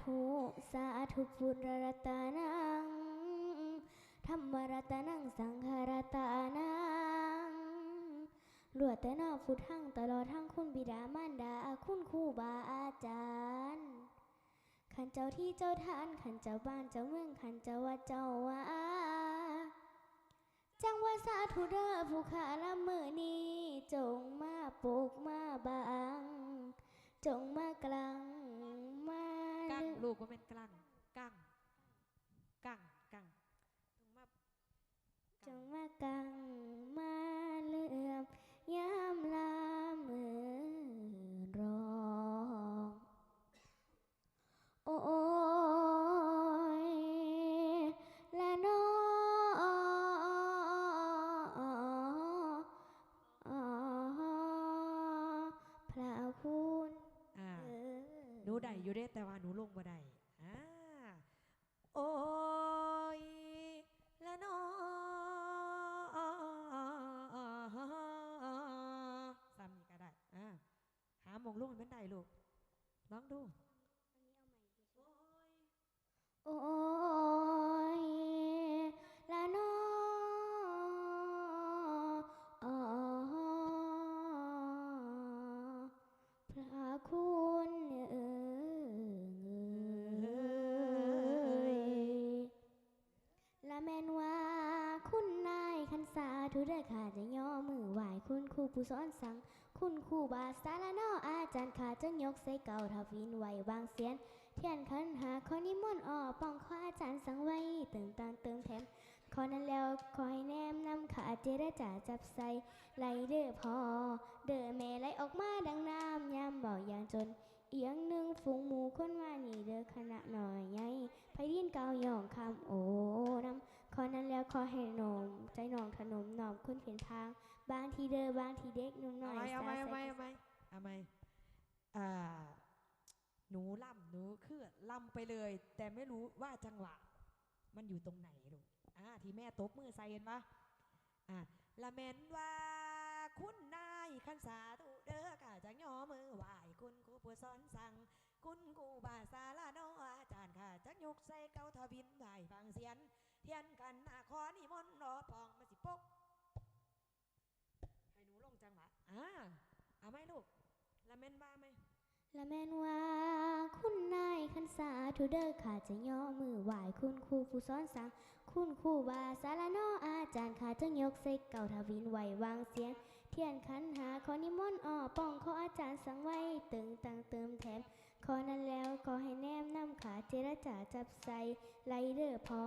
ธุพุทรัตนัง ธรรมรัตนัง สังฆรัตนังหลวนแต่นอพุทธังตลอดทั้งคุณบิดามารดา คุณครูบาอาจารย์ ขันเจ้าที่เจ้าทาน ขันเจ้าบ้านเจ้าเมือง ขันเจ้าวัดเจ้าว่าจังว่าสาธุเด้อผู้ขาละมือนี้ จงมาปลูกมาบาง จงมากลาง ลูกว่าเป็นกลังกั้งกั้งกั้งจงมาจงมากัง ได้อยู่เด้แต่ว่าหนูลงบ่ได้อ่าโอ้ยละนอซ้ำนี่ก็ได้อ่าหามองลงให้มันได้ลูกลองดู ละแม่นว่าคุณนายคันสาธุเด้อค่ะจะย่อมือไหวคุณครูผู้สอนสั่งคุณครูบาสาละนออาจารย์ขาจะยกใส่เก่าทวินไหววางเสียน เทียนขันหาขอนิมนต์ออกป้องขออาจารย์สั่งไว้เติมตางเติมแถมขอนั้นแล้วคอยแนมนำขาเจรจาจับใส่ไหลเด้อพอ เด้อแม่ไหลออกมาดังน้ำยามเบาอย่างจน อียงหนึ่งฝูงหมูคนว่านี่เด้อคณะหน่อยไงไพดินเกาหยองคำโอ้นำขอนั้นแล้วขอให้นม ใจหนองขนมหนอมคุณเพียนทาง บางทีเด้อบางทีเด็กหนุ่มหน่เอาอยไหมเอาไหมสเอาไหมใส่เอาไหมเอาไหมอ่าหนูล่ำหนูคือล่ำไปเลย แต่ไม่รู้ว่าจังหวะ มันอยู่ตรงไหนลูกอ่าที่แม่ตบมือใส่เห็นปะอ่าละเมนว่าคุณนายขันสาธุเด้อ กะจะย่อมือไหวคุณครูผู้สอนสั่ง คุณครูบาสาลาโนอาจารย์ค่ะจักยกใส่เก้าทวินไหวฟังเสียน เทียนกันนาคอนิมนต์รอปองมาสิปกให้หนูลงจังหวะอ่าเอาไหมลูกละเมนว่าไหมละแม่นว่าคุณนายคันสาธุเด้อขาจะย่อมือไหวคุณครูผู้สอนสั่งคุณครูบาสารนออาจารย์ขาจะยกใส่เก่าทวินไหววางเสียง เทียนขันหาขอนิมนต์อ้อป้องขออาจารย์สังไว้ตึงตังเติมแถมขอนั้นแล้วขอให้แนมนำขาเจรจาจับใส่ไหลเด้อพอ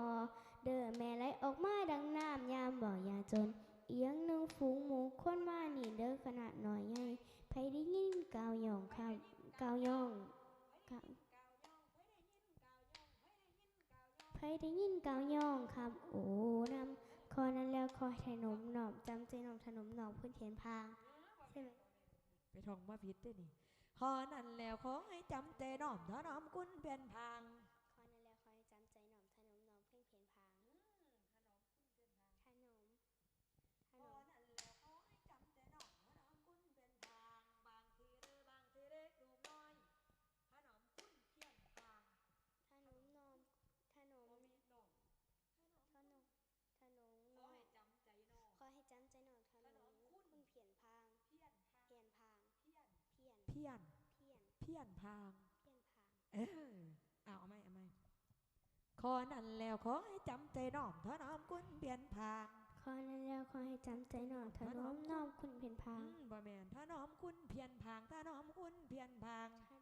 เด้อแม่ไหลออกมาดังน้ำยามบ่อยาจน เอียงหนึ่งฝูงหมูคนมานี่เด้อขนาดหน่อยใหญ่ไผได้ยินกาวหยองครับกาวหยองกาวไผได้ยินกาวหยองครับโอ้นำ คอนั้นแล้วคอถนมหนอมจำใจหนอมถนมหนอมพื้นเทียนพางใช่ไหมไปท่องมาพิษด้วยนี่คอนั้นแล้วขอให้จำแต่น้อมถนอมคุณเพียนพาง ขอนั้นแล้วขอให้จำใจหนอมขนมหนอมเพื่อนเทียนพางขนมขน ขอ ม นั่นแล้วขอให้จำแต่น้อมถนอมคุณเพียนพาง บางทีเรือบางทีเล็กลูกน้อยถนอมคุณเพียนพาง ขนมนมขนม บ่มีน้อง ขนมขนม ขอ นม ให้จำใจน้อง ขอให้ จำใจหนอมขนมคุณเพียนพางเพียนพางเพียนพางเพียนเพียนเพียนเพียนเพียนพางเพียนพางเออเอาเอาไหมเอาไหมขอนั่นแล้วขอให้จำใจน้อมถนอมคุณเพียนพางขอนั้นแล้วขอให้จำใจหนอมถนอมน้อมคุณเพียนพางบ่แม่นถนอมคุณเพียนพางถนอมคุณเพียนพางถ